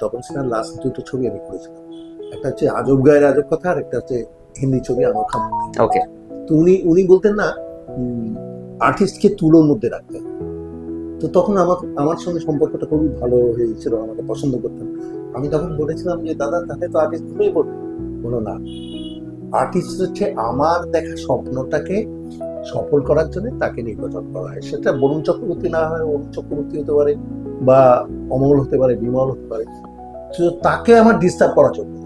তপন সিনহার লাস্ট দুটো ছবি আমি করেছিলাম। একটা হচ্ছে আজব গায়ের আজব কথা আর একটা হচ্ছে হিন্দি ছবি আনোখা মূর্তি। ওকে তো উনি উনি বলতেন না আর্টিস্টকে তুলোর মধ্যে রাখতে। তো তখন আমার আমার সঙ্গে সম্পর্কটা খুবই ভালো হয়ে গেছিল আমাকে পছন্দ করতেন। আমি তখন বলেছিলাম যে দাদা তাহলে তো আর্টিস্ট তুলেই বলবে। বলো না। আর্টিস্ট হচ্ছে আমার দেখা স্বপ্নটাকে সফল করার জন্য তাকে নির্বাচন করা হয়। সেটা বরুণ চক্রবর্তী না হয় অরুণ চক্রবর্তী হতে পারে বা অমল হতে পারে, বিমল হতে পারে তাকে আমার ডিস্টার্ব করা চলবে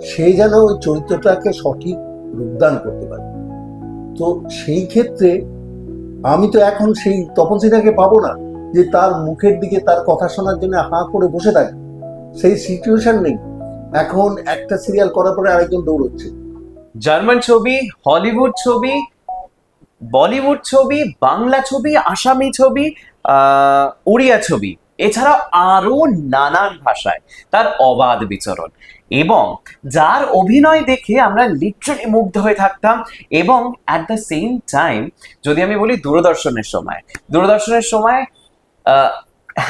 সে যেন ওই চরিত্রটাকে সঠিক রূপদান করতে পারে। তো সেই ক্ষেত্রে আমি তো এখন সেই তপন সিনহাকে পাবো না যে তার মুখের দিকে তার কথা শোনার জন্য হাঁ করে বসে থাকে। সেই সিচুয়েশন নেই। এখন একটা সিরিয়াল করার পরে আরেকজন দৌড়চ্ছে। জার্মান ছবি, হলিউড ছবি বলিউড ছবি, বাংলা ছবি, আসামি ছবি উড়িয়া ছবি এছাড়া আরও নানান ভাষায় তার অবাধ বিচরণ এবং যার অভিনয় দেখে আমরা লিটারালি মুগ্ধ হয়ে থাকতাম এবং অ্যাট দ্য সেম টাইম যদি আমি বলি দূরদর্শনের সময় দূরদর্শনের সময়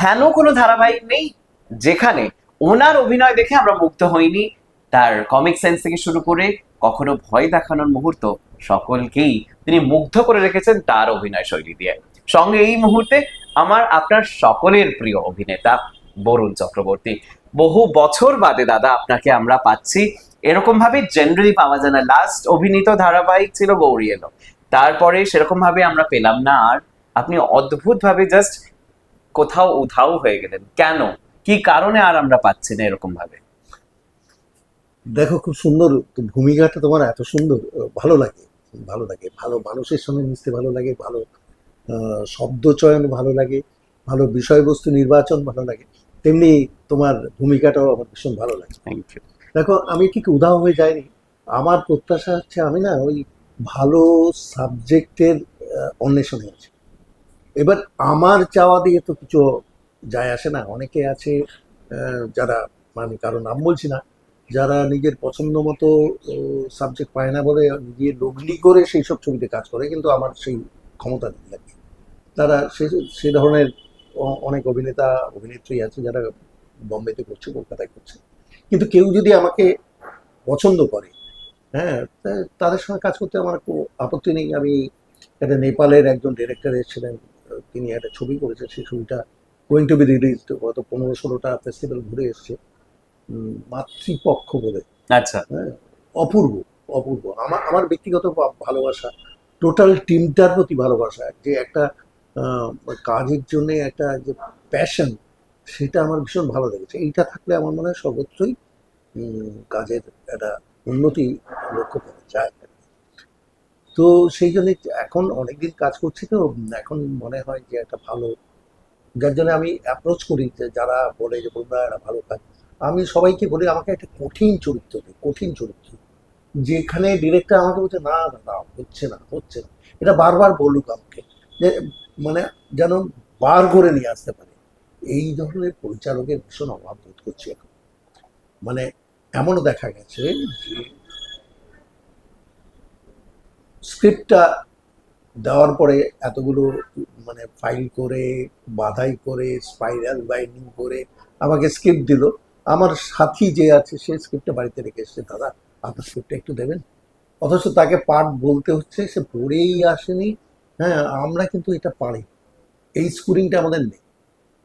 হেন কোনো ধারাবাহিক নেই যেখানে ওনার অভিনয় দেখে আমরা মুগ্ধ হইনি। তার কমিক সেন্স থেকে শুরু করে কখনো ভয় দেখানোর মুহূর্ত সকলকেই তিনি মুগ্ধ করে রেখেছেন তার অভিনয় শৈলী দিয়ে। সঙ্গে এই মুহূর্তে আমার আপনার সকলের প্রিয় অভিনেতা বরুণ চক্রবর্তী। বহু বছর বাদে দাদা আপনাকে আমরা পাচ্ছি। এরকম ভাবে জেনারেলি পাওয়া যায় না। লাস্ট অভিনীত ধারাবাহিক ছিল গৌরী এলো। তারপরে সেরকম ভাবে আমরা পেলাম না। আর আপনি অদ্ভুত ভাবে জাস্ট কোথাও উধাও হয়ে গেলেন। কেন? কি কারণে আর আমরা পাচ্ছি না এরকম ভাবে দেখো, খুব সুন্দর ভূমিকাটা তোমার এত সুন্দর। ভালো লাগে। ভালো লাগে। ভালো মানুষের সঙ্গে মিশতে ভালো লাগে ভালো শব্দ চয়ন ভালো লাগে ভালো বিষয়বস্তু নির্বাচন ভালো লাগে। তেমনি তোমার ভূমিকাটাও আমার ভীষণ ভালো লাগে। থ্যাংক ইউ দেখো আমি ঠিক উদাহ হয়ে যাইনি। আমার প্রত্যাশা হচ্ছে আমি না ওই ভালো সাবজেক্টের অন্বেষণে আছি এবার আমার চাওয়া দিয়ে তো কিছু যায় আসে না। অনেকে আছে আহ, যারা মানে কারও নাম বলছি না যারা নিজের পছন্দ মতো সাবজেক্ট পায় না বলে নিজে লগ্নি করে সেই সব ছবিতে কাজ করে, কিন্তু আমার সেই ক্ষমতা নেই কি। তারা সে সে ধরনের অনেক অভিনেতা, অভিনেত্রী আছে যারা বম্বেতে করছে, কলকাতায় করছে। কিন্তু কেউ যদি আমাকে পছন্দ করে হ্যাঁ তাদের সঙ্গে কাজ করতে আমার কোনো আপত্তি নেই। আমি একটা নেপালের একজন ডিরেক্টর এসেছিলেন, তিনি একটা ছবি করেছেন, সেই ছবিটা গোয়িং টু বি রিলিজ গত পনেরো ষোলোটা ফেস্টিভ্যাল ঘুরে এসছে। মাতৃপক্ষ বলে। আচ্ছা। হ্যাঁ? অপূর্ব অপূর্ব। আমার আমার ব্যক্তিগত ভালোবাসা টোটাল টিমটার প্রতি ভালোবাসা যে একটা কাজের জন্য একটা যে প্যাশন সেটা আমার ভীষণ ভালো লেগেছে। এইটা থাকলে আমার মনে হয় সর্বত্রই কাজের একটা উন্নতি লক্ষ্য করা যায়। তো সেই জন্য এখন অনেকদিন কাজ করছি তো এখন মনে হয় যে একটা ভালো যার জন্য আমি অ্যাপ্রোচ করি যে যারা বলে যে তোমরা একটা ভালো কাজ আমি সবাইকে বলি, আমাকে একটা কঠিন চরিত্র দিই কঠিন চরিত্র। যেখানে ডিরেক্টর আমাকে বলছে না না, হচ্ছে না হচ্ছে না। এটা বারবার বলুক আমাকে, যে মানে যেন বার করে নিয়ে আসতে পারে। এই ধরনের পরিচালকের ভীষণ অভাব বোধ করছি এখন। মানে এমনও দেখা গেছে যে, স্ক্রিপ্টটা দেওয়ার পরে এতগুলো মানে ফাইল করে, বাধাই করে, স্পাইরাল বাইন্ডিং করে আমাকে স্ক্রিপ্ট দিল। আমার সাথী যে আছে, সে স্ক্রিপ্টটা বাড়িতে রেখে এসছে, দাদা, আপনার স্ক্রিপ্টটা একটু দেবেন? অথচ তাকে পাঠ বলতে হচ্ছে, সে পড়েই আসেনি। হ্যাঁ আমরা কিন্তু এটা পারি। এই স্কুরিংটা আমাদের নেই।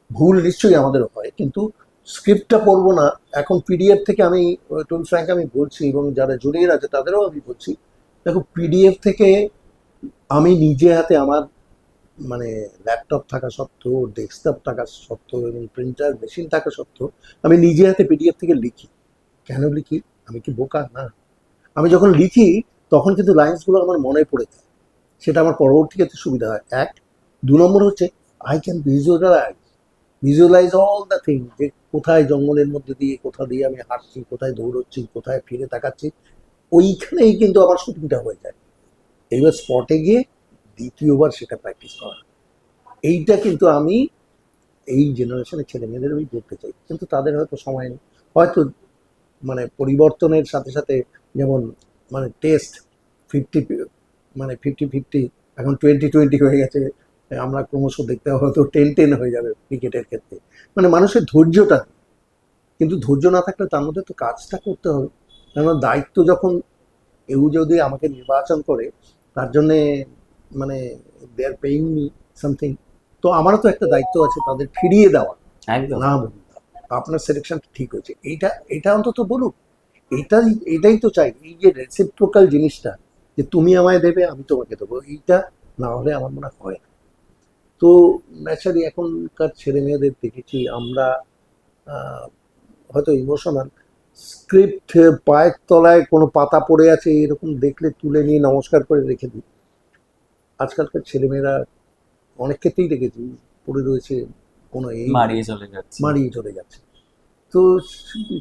ভুল নিশ্চয়ই আমাদের হয়, কিন্তু স্ক্রিপ্টটা পড়ব না। এখন পিডিএফ থেকে আমি টুল ফ্র্যাঙ্ক আমি বলছি, এবং যারা জুনিয়র আছে, তাদেরও আমি বলছি, দেখো পিডিএফ থেকে আমি নিজে হাতে আমার মানে ল্যাপটপ থাকা সত্ত্বেও ডেস্কটপ থাকা সত্ত্বেও এবং প্রিন্টার মেশিন থাকা সত্ত্বেও আমি নিজে হাতে পিডিএফ থেকে লিখি। কেন লিখি? আমি কি বোকা? না। আমি যখন লিখি, তখন কিন্তু লাইন্সগুলো আমার মনে পড়ে যায়। সেটা আমার পরবর্তী ক্ষেত্রে সুবিধা হয়। এক, দু নম্বর হচ্ছে I can visualize visualize all the thing যে কোথায় জঙ্গলের মধ্যে দিয়ে, কোথা দিয়ে আমি হাঁটছি, কোথায় দৌড়চ্ছি, কোথায় ফিরে তাকাচ্ছি, ওইখানেই কিন্তু আমার শুটিংটা হয়ে যায়। এইবার স্পটে গিয়ে দ্বিতীয়বার সেটা প্র্যাকটিস করা। এইটা কিন্তু আমি এই জেনারেশনের ছেলে মেয়েদের আমি করতে চাই। কিন্তু তাদের হয়তো সময় নেই। হয়তো মানে পরিবর্তনের সাথে সাথে যেমন মানে টেস্ট ফিফটি মানে ফিফটি ফিফটি এখন টোয়েন্টি টোয়েন্টি হয়ে গেছে। আমরা ক্রমশ দেখতে হয়তো টেন টেন হয়ে যাবে ক্রিকেটের ক্ষেত্রে। মানে মানুষের ধৈর্যটা কিন্তু ধৈর্য না থাকলে তার মধ্যে তো কাজটা করতে হবে। কেননা দায়িত্ব যখন কেউ যদি আমাকে নির্বাচন করে, তার জন্যে মানে they are paying me something তো আমারও তো একটা দায়িত্ব আছে তাদের ফিরিয়ে দেওয়া একদম। না বলুন। আপনার সিলেকশন ঠিক হয়েছে? এইটা এটা অন্তত বলুক এটাই এটাই তো চাই। এই যে রেসিপ্রোকাল জিনিসটা যে তুমি আমায় দেবে আমি তোমাকে দেবো এইটা না হলে আমার মনে হয় না। তো ন্যাচারালি এখনকার ছেলে মেয়েদের দেখেছি আমরা হয়তো ইমোশনাল স্ক্রিপ্ট পায়ের তলায় কোনো পাতা পড়ে আছে এরকম দেখলে তুলে নিয়ে নমস্কার করে রেখে দিই। আজকালকার ছেলেমেয়েরা অনেক ক্ষেত্রেই দেখেছি পড়ে রয়েছে কোনো এই মারিয়ে চলে যাচ্ছে। মারিয়ে চলে যাচ্ছে। তো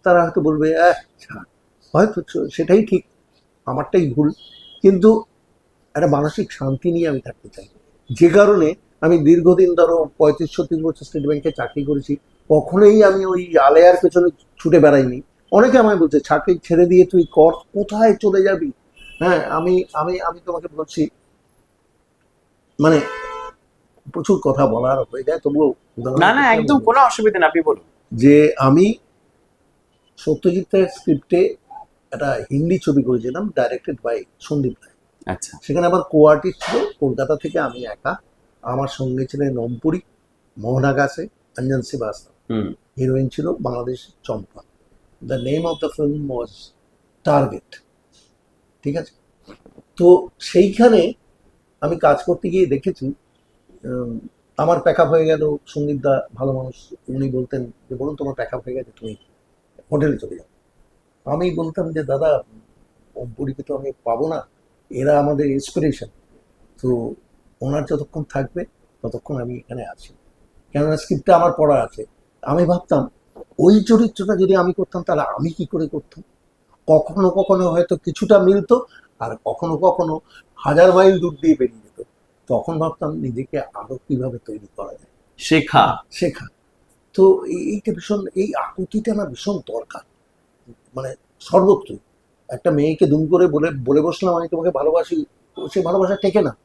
তারা হয়তো বলবে "আহ, ছাড়।" হয়তো সেটাই ঠিক আমারটাই ভুল। কিন্তু একটা মানসিক শান্তি নিয়ে আমি থাকতে চাই। যে কারণে আমি দীর্ঘদিন ধরো পঁয়ত্রিশ ছত্রিশ বছর স্টেট ব্যাংকে চাকরি করেছি কখনোই আমি ওই আলেয়ার পেছনে ছুটে বেড়াইনি। অনেকে আমায় বলছে চাকরি ছেড়ে দিয়ে তুই কর কোথায় চলে যাবি? হ্যাঁ আমি আমি আমি তোমাকে বলছি মানে প্রচুর কথা বলার হয়ে যায় তবুও না না একদম কোনো অসুবিধা না আপনি বলুন। যে আমি সত্যজিৎ রায়ের স্ক্রিপ্টে একটা হিন্দি ছবি করেছিলাম ডাইরেক্টেড বাই সন্দীপ রায়। আচ্ছা। সেখানে আমার কো আর্টিস্ট ছিল কলকাতা থেকে আমি একা। আমার সঙ্গে ছিলেন নমপুরি মোহনা গাছে অঞ্জন শ্রীবাস্তব। হিরোইন ছিল Bangladesh Champa. The name of the film was Target ঠিক আছে? তো সেইখানে আমি কাজ করতে গিয়ে দেখেছি আমার প্যাক হয়ে গেল, সন্দীপ দা ভালো মানুষ, উনি বলতেন যে, বলুন তোমার প্যাক হয়ে গেছে, তুমি হোটেলে চলে যাও। আমি বলতাম যে, দাদা অম্পুরিকে তো আমি পাবো না, এরা আমাদের ইন্সপিরেশন তো ওনার যতক্ষণ থাকবে, ততক্ষণ আমি এখানে আছি। কেননা স্ক্রিপ্টটা আমার পড়া আছে। আমি ভাবতাম, ওই চরিত্রটা যদি আমি করতাম, তাহলে আমি কি করে করতাম? কখনো কখনো হয়তো কিছুটা মিলতো আর কখনো কখনো হাজার মাইল দূর দিয়ে বেরিয়ে যেত। তখন ভাবতাম নিজেকে আরও কীভাবে তৈরি করা যায়। শেখা। শেখা। তো এই- এইটা ভীষণ এই আকুতিটা আমার ভীষণ দরকার। মানে সর্বত্র। একটা মেয়েকে দুম করে বলে বলে বসলাম আমি তোমাকে ভালোবাসি। সে ভালোবাসা টেকে না।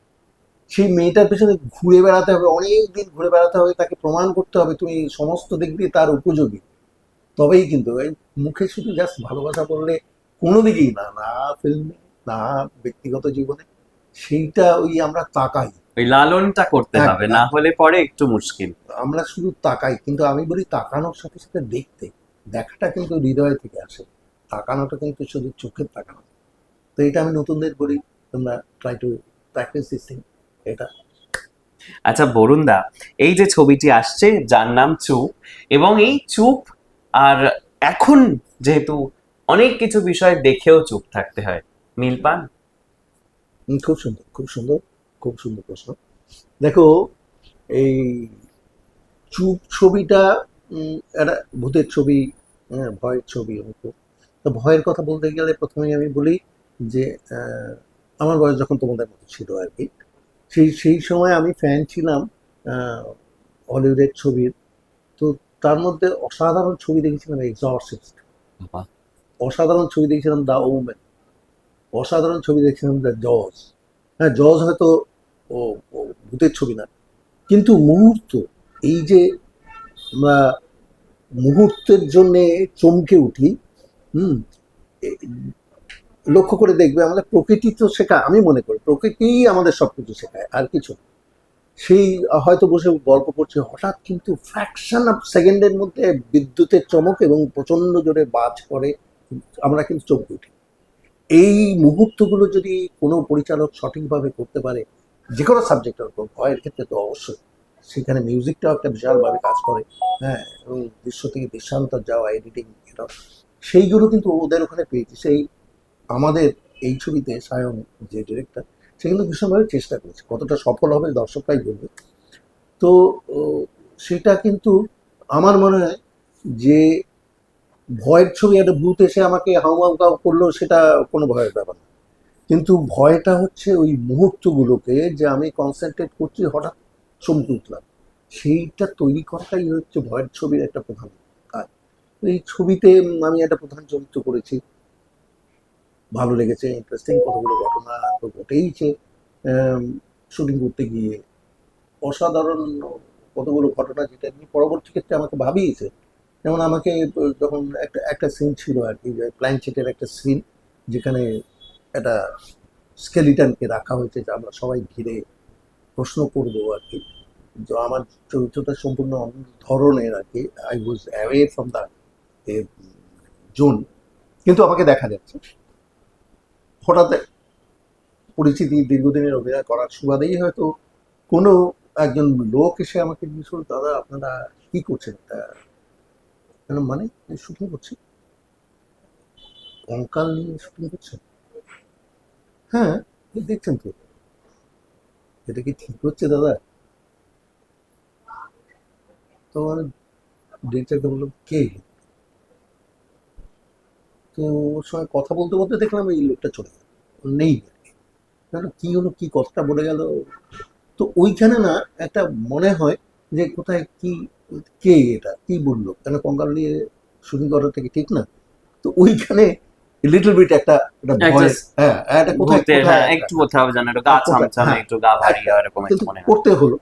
সেই মেয়েটার পেছনে ঘুরে বেড়াতে হবে অনেক দিন ঘুরে বেড়াতে হবে তাকে প্রমাণ করতে হবে তুমি সমস্ত দিক দিয়ে তার উপযোগী। তবেই কিন্তু এই মুখে শুধু জাস্ট ভালোবাসা বললে কোনো দিকেই না না ফিল্মে না ব্যক্তিগত জীবনে সেইটা ওই আমরা তাকাই। ওই লালনটা করতে হবে না হলে পরে একটু মুশকিল। আমরা শুধু তাকাই কিন্তু আমি বলি তাকানোর সাথে সাথে দেখতে দেখাটা কিন্তু হৃদয় থেকে আসে। তাকানোটা কিন্তু শুধু চোখের তাকানো। তো এটা আমি নতুনদের বলি তোমরা try to practice this thing এটা। আচ্ছা বরুণ দা এই যে ছবিটি আসছে যার নাম চুপ এবং এই চুপ আর এখন যেহেতু অনেক কিছু বিষয় দেখেও চুপ থাকতে হয়। মিল পান খুব সুন্দর খুব সুন্দর খুব সুন্দর প্রশ্ন। দেখো এই চুপ ছবিটা একটা ভূতের ছবি হ্যাঁ, ভয়ের ছবি হতো তো ভয়ের কথা বলতে গেলে প্রথমেই আমি বলি যে আমার বয়স যখন তোমাদের মতো ছিল আর কি সেই সেই সময় আমি ফ্যান ছিলাম হলিউডের ছবির। তো তার মধ্যে অসাধারণ ছবি দেখেছিলাম এক্সরসিস্ট অসাধারণ ছবি দেখেছিলাম দ্য ওমেন অসাধারণ ছবি দেখেছিলাম দ্য জজ। হ্যাঁ জজ হয়তো ভূতের ছবি না। কিন্তু মুহূর্ত, এই যে আমরা মুহূর্তের জন্যে চমকে উঠি, হুম লক্ষ্য করে দেখবে আমাদের প্রকৃতি তো শেখায়, আমি মনে করি প্রকৃতিই আমাদের সব কিছু শেখায়, আর কিছু। সেই হয়তো বসে গল্প করছে, হঠাৎ কিন্তু ফ্র্যাকশন অফ সেকেন্ডের মধ্যে বিদ্যুতের চমক এবং প্রচণ্ড জোরে বাজ করে আমরা কিন্তু চমকে উঠি। এই মুহূর্তগুলো যদি কোনো পরিচালক সঠিকভাবে করতে পারে, যে কোনো সাবজেক্টের উপর, ভয়ের ক্ষেত্রে তো অবশ্যই। সেখানে মিউজিকটাও একটা বিশালভাবে কাজ করে হ্যাঁ এবং দৃশ্য থেকে দৃশ্যান্তর যাওয়া এডিটিং এটা সেইগুলো কিন্তু ওদের ওখানে পেয়েছি সেই আমাদের এই ছবিতে সায়ন যে ডিরেক্টর সে কিন্তু ভীষণভাবে চেষ্টা করেছে। কতটা সফল হবে দর্শকরাই বলবে। তো সেটা কিন্তু আমার মনে হয় যে ভয়ের ছবি একটা ভূত এসে আমাকে হাউমাউ কাউ করল, সেটা কোনো ভয়ের ব্যাপার না। কিন্তু ভয়টা হচ্ছে ওই মুহূর্তগুলোকে যে আমি কনসেন্ট্রেট করছি, হঠাৎ চমকে উঠলাম সেইটা তৈরি করাটাই হচ্ছে ভয়ের ছবির একটা প্রধান কাজ। এই ছবিতে আমি একটা প্রধান চরিত্র করেছি। ভালো লেগেছে ইন্টারেস্টিং কতগুলো ঘটনা তো ঘটেইছে শুটিং করতে গিয়ে। অসাধারণ কতগুলো ঘটনা যেটা পরবর্তী ক্ষেত্রে আমাকে ভাবিয়েছে। যেমন আমাকে যখন একটা একটা সিন ছিল আর কি যে প্ল্যানচেটের একটা সিন যেখানে একটা স্কেলিটনকে রাখা হয়েছে, যে আমরা সবাই ঘিরে প্রশ্ন করব আর কি তো আমার চরিত্রটা সম্পূর্ণ ধরনের আর কি I was away from the zone কিন্তু আমাকে দেখা যাচ্ছে। হঠাৎ পরিচিতি দীর্ঘদিনের অভিনয় করার সুবাদেই হয়তো কোনো একজন লোক এসে আমাকে জিজ্ঞেস করল, দাদা, আপনারা কী করছেন? কেন মানে শুটিং করছি? কঙ্কাল নিয়ে শুটিং হ্যাঁ দেখছেন তো। এটা কি ঠিক হচ্ছে, দাদা? তো মানে ডিরেক্টরকে বলল কে? তো ওর সঙ্গে কথা বলতে বলতে দেখলাম এই লোকটা চলে গেল। নেই। কেন? কি হলো? কি কথাটা বলে গেল? তো ওইখানে না একটা মনে হয় যে কোথায় কি কে এটা? কি বলল? কেন কঙ্কাল নিয়ে শুটিং করা থেকে ঠিক না? তো ওইখানে লিটল বিট একটা একটা একটা ভয় হ্যাঁ একটা কোথায় হ্যাঁ একটু কোথাও একটু গা ছামছামে হ্যাঁ। একটু গা ভারী এরকম একটু মনে করতে হলো।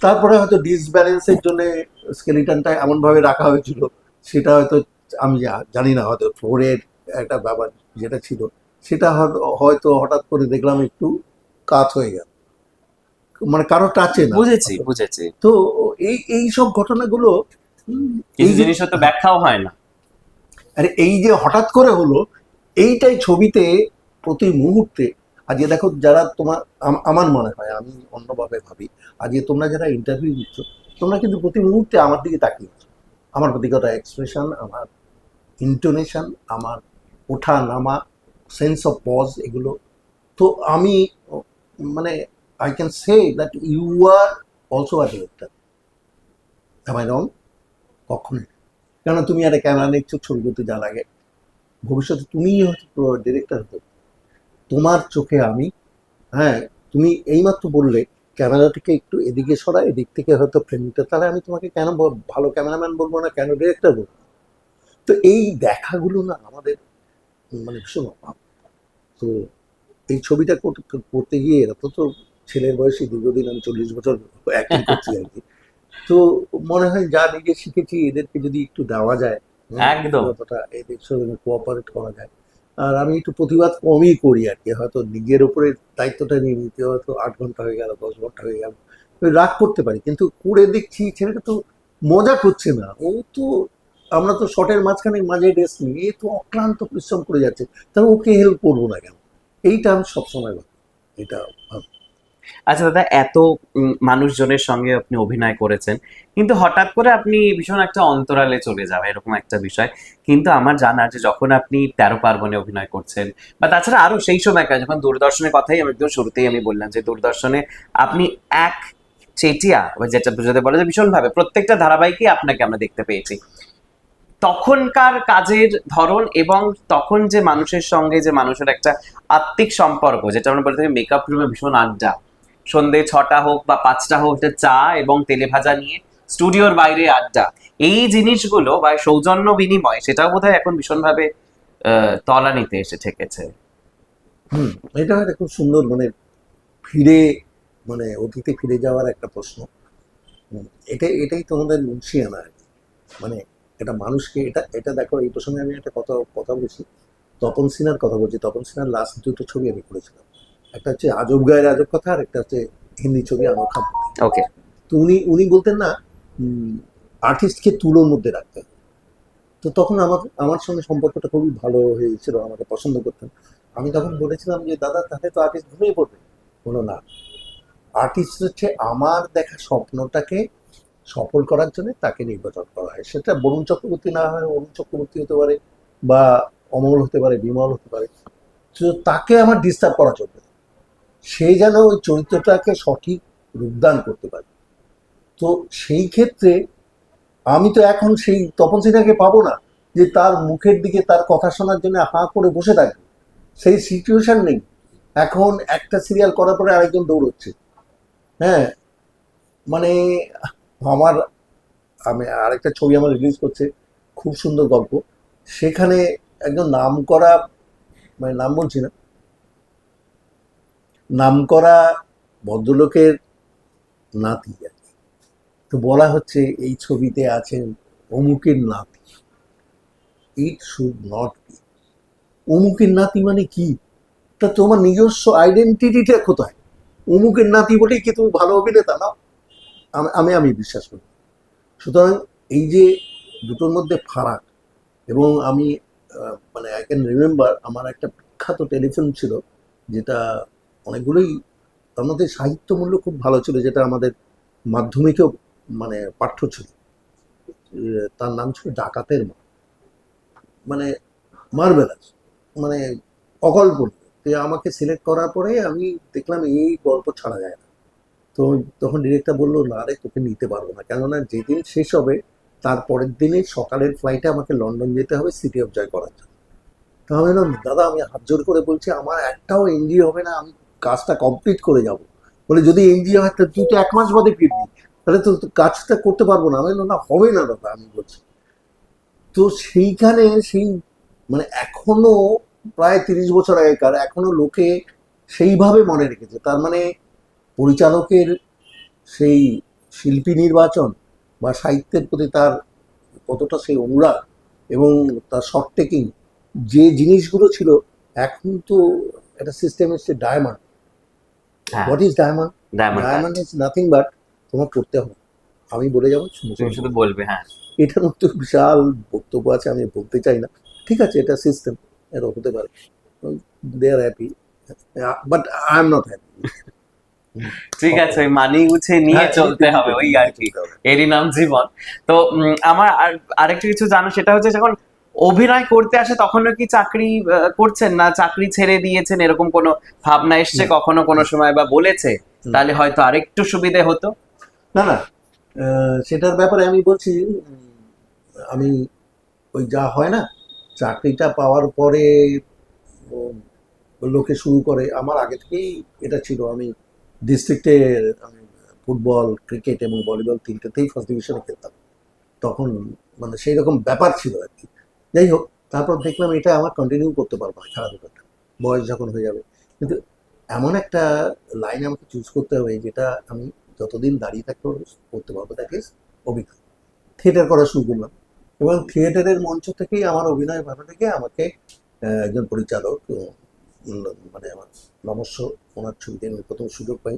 তারপরে হয়তো ডিসব্যালেন্সের জন্য স্কেলিটনটা এমন ভাবে রাখা হয়েছিল সেটা হয়তো আমি জানি না হয়তো ফ্লোরের একটা ব্যাপার যেটা ছিল সেটা হয়তো- হয়তো হঠাৎ করে দেখলাম একটু কাত হয়ে গেল। মানে কারও টাচে না। বুঝেছি বুঝেছি। তো এই এই সব ঘটনাগুলো এই জিনিস তো ব্যাখ্যাও হয় না। আরে এই যে হঠাৎ করে হলো এইটাই ছবিতে প্রতি মুহূর্তে আজকে দেখো যারা তোমার আমার মনে হয় আমি অন্যভাবে ভাবি আজকে তোমরা যারা ইন্টারভিউ দিচ্ছ তোমরা কিন্তু প্রতি মুহূর্তে আমার দিকে তাকিয়েছো আমার প্রতিগত এক্সপ্রেশন আমার ইন্টোনেশন আমার ওঠা নামা সেন্স অফ পজ এগুলো। তো আমি ও, মানে I can say that you are also a director I wrong কখনোই। কেননা তুমি একটা ক্যামেরা নিচ্ছ ছবি করতে যা লাগে ভবিষ্যতে তুমিই হয়তো ডিরেক্টর হতে। তোমার চোখে আমি হ্যাঁ তুমি এইমাত্র বললে ক্যামেরাটাকে একটু এদিকে সরা এদিক থেকে হয়তো ফ্রেমটা তাহলে আমি তোমাকে কেন ভালো ক্যামেরাম্যান বলব না, কেন ডিরেক্টর বলব? তো এই দেখাগুলো না আমাদের মানে ভীষণ অভাব। তো এই ছবিটা করতে- গিয়ে এত তো ছেলের বয়সে দীর্ঘদিন আমি চল্লিশ বছর অ্যাক্টিং করছি আর কি। তো মনে হয় যা নিজে শিখেছি এদেরকে যদি একটু দেওয়া যায় একদম। যতটা এদের সঙ্গে কোঅপারেট করা যায়। আর আমি একটু প্রতিবাদ কমই করি আর কি হয়তো নিজের উপরে দায়িত্বটা নিয়ে নিতে হয়তো আট ঘণ্টা হয়ে গেল দশ ঘণ্টা হয়ে গেল রাগ করতে পারি। কিন্তু করে দেখছি ছেলেটা তো মজা করছে না। ও তো আমরা তো শটের মাঝখানে মাঝে রেস্ট নিই এ তো অক্লান্ত পরিশ্রম করে যাচ্ছে তাহলে ওকে হেল্প করব না কেন? এইটা আমি সবসময় ভাবি। এটা ভাবি। আচ্ছা দাদা, এত মানুষজনের সঙ্গে আপনি অভিনয় করেছেন, কিন্তু হঠাৎ করে আপনি ভীষণ একটা অন্তরালে চলে যাবে এরকম একটা বিষয়। কিন্তু আমার জানা যে যখন আপনি তেরো পার্বণে অভিনয় করছেন, বা তাছাড়া আরও সেই সময়কার যখন দূরদর্শনের কথাই আমি একদম শুরুতেই আমি বললাম যে দূরদর্শনে আপনি এক চেটিয়া, বা যেটা বুঝাতে বলে যে ভীষণভাবে প্রত্যেকটা ধারাবাহিকই আপনাকে আমরা দেখতে পেয়েছি। তখনকার কাজের ধরন এবং তখন যে মানুষের সঙ্গে যে মানুষের একটা আত্মিক সম্পর্ক, যেটা আমরা বলে থাকি মেকআপ রুমে ভীষণ আড্ডা সন্ধে ছটা হোক বা পাঁচটা হোক চা এবং তেলে ভাজা নিয়ে স্টুডিওর বাইরে আড্ডা। এই জিনিসগুলো বা সৌজন্য বিনিময়, সেটাও বোধহয় এখন ভীষণভাবে তলানিতে এসে ঠেকেছে। হুম, এটা একটা খুব সুন্দর মানে ফিরে মানে অতীতে ফিরে যাওয়ার একটা প্রশ্ন। এটাই এটাই তোমাদের মুন্সিয়ানা আর মানে এটা মানুষকে, এটা এটা দেখো, এই প্রসঙ্গে আমি একটা কথা কথা বলছি। তপন সিনহার কথা বলছি। তপন সিনহার লাস্ট দুটো ছবি আমি করেছিলাম। একটা হচ্ছে আজব গায়ের আজব কথা আর একটা হচ্ছে হিন্দি ছবি আনোখা ওকে তো উনি উনি বলতেন না আর্টিস্টকে তুলোর মধ্যে রাখতে তো তখন আমার আমার সঙ্গে সম্পর্কটা খুবই ভালো হয়েছিল আমাকে পছন্দ করতেন। আমি তখন বলেছিলাম যে দাদা তাহলে তো আর্টিস্ট ঘুমিয়ে পড়বে। বলো না। আর্টিস্ট হচ্ছে আমার দেখা স্বপ্নটাকে সফল করার জন্য তাকে নির্বাচন করা হয়। সেটা বরুণ চক্রবর্তী না হয় অরুণ চক্রবর্তী হতে পারে বা অমল হতে পারে বিমল হতে পারে। তাকে আমার ডিস্টার্ব করা চলবে সে যেন ওই চরিত্রটাকে সঠিক রূপদান করতে পারে। তো সেই ক্ষেত্রে আমি তো এখন সেই তপন সিনহাকে পাবো না যে তার মুখের দিকে তার কথা শোনার জন্য হাঁ করে বসে থাকবে। সেই সিচুয়েশন নেই। এখন একটা সিরিয়াল করার পরে আরেকজন দৌড়চ্ছে। হ্যাঁ মানে আমার, আমি আরেকটা ছবি আমার রিলিজ করছে, খুব সুন্দর গল্প। সেখানে একজন নাম করা মানে নাম বলছি না নাম করা ভদ্রলোকের নাতি আর। তো বলা হচ্ছে এই ছবিতে আছেন অমুকের নাতি। ইট শুড নট বি অমুকের নাতি মানে কি? তা তোমার নিজস্ব আইডেন্টিটিটা কোথায়? অমুকের নাতি বলেই কি তুমি ভালো অভিনেতা না আমি আমি আমি বিশ্বাস করি। সুতরাং এই যে দুটোর মধ্যে ফারাক এবং আমি মানে আই ক্যান রিমেম্বার আমার একটা বিখ্যাত টেলিফিল্ম ছিল যেটা অনেকগুলোই তার মধ্যে সাহিত্য মূল্য খুব ভালো ছিল, যেটা আমাদের মাধ্যমিকেও মানে পাঠ্য ছিল। তার নাম ছিল ডাকাতের মা। মানে মার্বেলাস মানে অকল্পনীয়। তো আমাকে সিলেক্ট করার পরে আমি দেখলাম এই গল্প ছাড়া যায় না। তো তখন ডিরেক্টর বলল, না রে, তোকে নিতে পারব না। কেননা যেদিন শেষ হবে, তার পরের দিনে সকালের ফ্লাইটে আমাকে লন্ডন যেতে হবে সিটি অফ জয় করার জন্য। তো আমি দাদা, আমি হাত জোর করে বলছি, আমার একটাও এনজিও হবে না, আমি কাজটা কমপ্লিট করে যাব। বলে যদি এনজিও হয় তুই তো এক মাস বাদে ফিরবি। তাহলে তো কাজটা করতে পারব না। আমি না, হবে না দাদা, আমি বলছি। তো সেইখানে সেই মানে এখনও প্রায় তিরিশ বছর আগেকার, এখনও লোকে সেইভাবে মনে রেখেছে। তার মানে পরিচালকের সেই শিল্পী নির্বাচন বা সাহিত্যের প্রতি তার কতটা সেই অনুরাগ এবং তার শর্ট টেকিং যে জিনিসগুলো ছিল, এখন তো একটা সিস্টেম এসছে diamond what is diamond diamond diamond is nothing but তোমার করতে হবে। আমি বলে যাব তুমি শুধু বলবে হ্যাঁ। এটার মধ্যে বিশাল বক্তব্য আছে আমি বলতে চাই না। ঠিক আছে এটা সিস্টেম এটা হতে পারে। They are happy but I am not happy ঠিক আছে ওই মানি গুছিয়ে নিয়ে হ্যাঁ, চলতে হবে ওই আর কি। এরই নাম জীবন। তো আমার আর আরেকটা কিছু জানো সেটা হচ্ছে যখন অভিনয় করতে আসে তখনও কি চাকরি করছেন না? চাকরি ছেড়ে দিয়েছেন এরকম কোনো ভাবনা এসছে কখনো কোনো সময় বা বলেছে। তাহলে হয়তো আরেকটু সুবিধে হতো। না না। সেটার ব্যাপারে আমি বলছি আমি ওই যা হয় না চাকরিটা পাওয়ার পরে লোকে শুরু করে। আমার আগে থেকেই এটা ছিল। আমি ডিস্ট্রিক্টে আমি ফুটবল ক্রিকেট এবং ভলিবল তিনটেতেই ফার্স্ট ডিভিশনে খেলতাম। তখন মানে সেই রকম ব্যাপার ছিল আর কি। যাই হোক তারপর দেখলাম এটা আমার কন্টিনিউ করতে পারব না খেলাধুলাটা বয়স যখন হয়ে যাবে। কিন্তু এমন একটা লাইন আমাকে চুজ করতে হবে যেটা আমি যতদিন দাঁড়িয়ে থাকতে করতে পারব দ্যাট ইজ অভিনয়। থিয়েটার করা শুরু করলাম। এবং থিয়েটারের মঞ্চ থেকেই আমার অভিনয় ভালো থেকে আমাকে একজন পরিচালক মানে আমার নমস্য ওনার ছবিতে আমি প্রথম সুযোগ পাই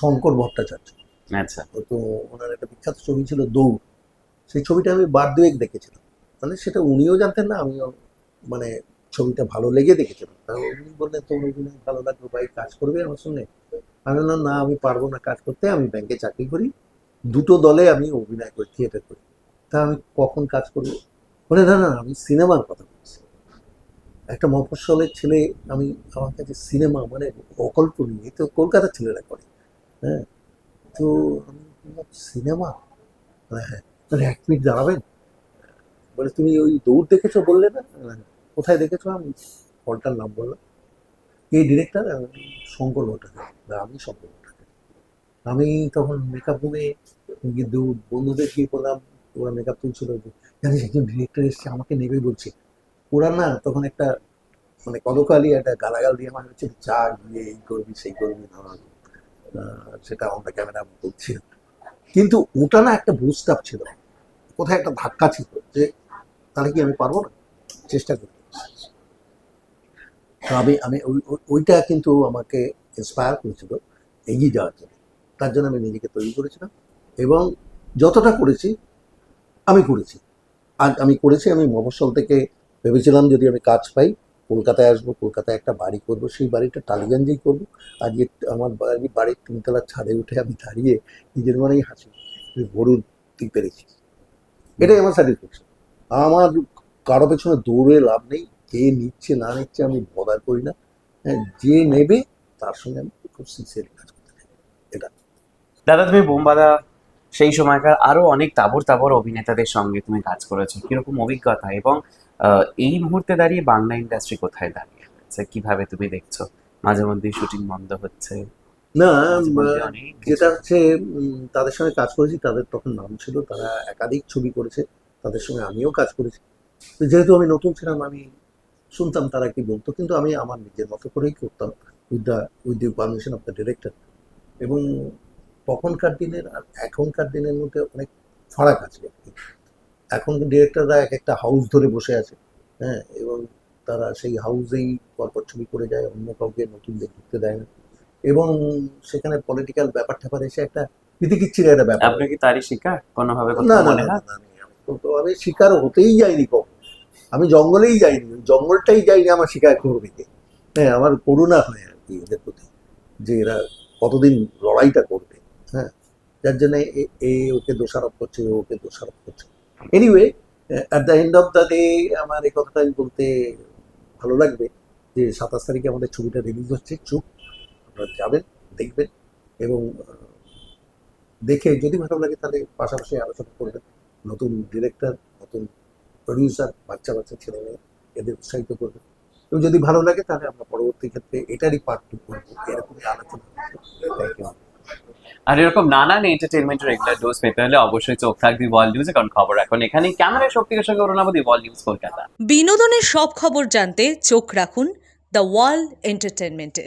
শঙ্কর ভট্টাচার্য। আচ্ছা। তো ওনার একটা বিখ্যাত ছবি ছিল দৌড়। সেই ছবিটা আমি বার দুয়েক দেখেছিলাম। মানে সেটা উনিও জানতেন না, আমিও মানে ছবিটা ভালো লেগে দেখেছিলাম উনি বললেন, তোর অভিনয় ভালো লাগল ভাই, কাজ করবে আমার সঙ্গে? আমি বললাম, না, আমি পারব না কাজ করতে, আমি ব্যাংকে চাকরি করি, দুটো দলে আমি অভিনয় করি থিয়েটার করি। তা আমি কখন কাজ করব? বলে, না না, আমি সিনেমার কথা বলছি। একটা মফস্বলের ছেলে আমি, আমার কাছে সিনেমা মানে অকল্পনীয় এ তো কলকাতার ছেলেরা করে হ্যাঁ? তো সিনেমা? হ্যাঁ। তাহলে এক মিনিট দাঁড়াবেন? বলে, তুমি ওই দৌড় দেখেছ? বললে, না কোথায় দেখেছ? আমি হলটার নাম বললাম। এই ডিরেক্টর শঙ্কর ভট্টাচার্য আমি শঙ্কর ভট্টাচার্য। আমি তখন মেকআপ রুমে কিন্তু বন্ধুদের গিয়ে বললাম, ওরা মেকআপ তুলছিল জানিস, একজন ডিরেক্টর এসছে, আমাকে নেবে বলছে। ওরা না তখন একটা মানে কদকালি, একটা গালাগাল দিয়ে আমার হচ্ছে যা গিয়ে এই করবি, সেই করবি, না সেটা আমরা ক্যামেরা বলছি কিন্তু ওটা না একটা আপ ছিল। কোথায় একটা ধাক্কা ছিল যে তাহলে কি আমি পারব না? চেষ্টা করি। আমি আমি ওই- ওই- ওইটা কিন্তু আমাকে ইন্সপায়ার করেছিল এগিয়ে যাওয়ার জন্য। তার জন্য আমি নিজেকে তৈরি করেছিলাম এবং যতটা করেছি, আমি করেছি। আর আমি করেছি, আমি মফস্বল থেকে ভেবেছিলাম যদি আমি কাজ পাই, কলকাতায় আসব, কলকাতায় একটা বাড়ি করব, সেই বাড়িটা টালিগঞ্জেই করব। আজকে আমার বাড়ি, বাড়ির তিনতলার ছাদে উঠে আমি দাঁড়িয়ে নিজের মনেই হাসি গরুর তুই পেরেছি। এটাই আমার স্যাটিসফ্যাকশন আমার কারও পেছনে দৌড়ে লাভ নেই কে নিচ্ছে না নিচ্ছে আমি বদার করি না। হ্যাঁ, যে নেবে তার সঙ্গে আমি খুব সিনসিয়ারলি কাজ করতে চাই। দাদা তুমি বোমবাদা সেই সময়কার আরও অনেক তাবর তাবর অভিনেতাদের সঙ্গে তুমি কাজ করেছ। কীরকম অভিজ্ঞতা? এবং এই মুহূর্তে দাঁড়িয়ে বাংলা ইন্ডাস্ট্রি কোথায় দাঁড়িয়ে আছে কীভাবে তুমি দেখছ? মাঝে মধ্যে শুটিং বন্ধ হচ্ছে। না। যেটা হচ্ছে তাদের সঙ্গে কাজ করেছি তাদের তখন নাম ছিল তারা একাধিক ছবি করেছে। তাদের সঙ্গে আমিও কাজ করেছি। যেহেতু আমি নতুন ছিলাম আমি শুনতাম তারা কি বলতো কিন্তু আমি আমার নিজের মতো করেই করতাম with the with the permission of the director এবং তখনকার দিনের আর এখনকার দিনের মধ্যে অনেক ফারাক আছে। এখন ডিরেক্টররা এক একটা হাউস ধরে বসে আছে হ্যাঁ এবং তারা সেই হাউসেই পরপর ছবি করে যায় অন্য কাউকে নতুনদের ঢুকতে দেয় না। এবং সেখানে পলিটিক্যাল ব্যাপার ট্যাপার এসে একটা বিধিকিচ্ছির একটা ব্যাপার। আপনার কি তারই শিকার? কোনোভাবে না না না, আমি শিকার হতেই যায়নি কখন। আমি জঙ্গলেই যাইনি। জঙ্গলটাই যাইনি আমার শিকার করবে কে হ্যাঁ আমার করুণা হয় আর কি এদের প্রতি, যে এরা কতদিন লড়াইটা করবে। হ্যাঁ যার জন্য এ- ওকে দোষারোপ করছে ওকে দোষারোপ করছে। Anyway at the end of the day আমার এই কথাটা আমি বলতে ভালো লাগবে যে সাতাশ তারিখে আমাদের ছবিটা রিলিজ হচ্ছে। চুপ আপনারা যাবেন, দেখবেন এবং দেখে যদি ভালো লাগে তাহলে পাশাপাশি আলোচনা করবেন। নতুন ডিরেক্টর নতুন প্রডিউসার বাচ্চা বাচ্চা ছেলে মেয়ে এদের উৎসাহিত করবেন এবং যদি ভালো লাগে তাহলে আমরা পরবর্তী ক্ষেত্রে এটারই পার্ট টু করব। এরকমই আলোচনা আর এরকম নানান এন্টারটেনমেন্টের রেগুলার ডোজ পেতে হলে অবশ্যই চোখ থাকবি ওয়ার্ল্ড নিউজে কারণ খবর এখন এখানেই। ক্যামেরায় শক্তির সঙ্গে অরুণাবধি ওয়ার্ল্ড নিউজ কলকাতা। বিনোদনের সব খবর জানতে চোখ রাখুন দ্য ওয়ার্ল্ড এন্টারটেনমেন্টে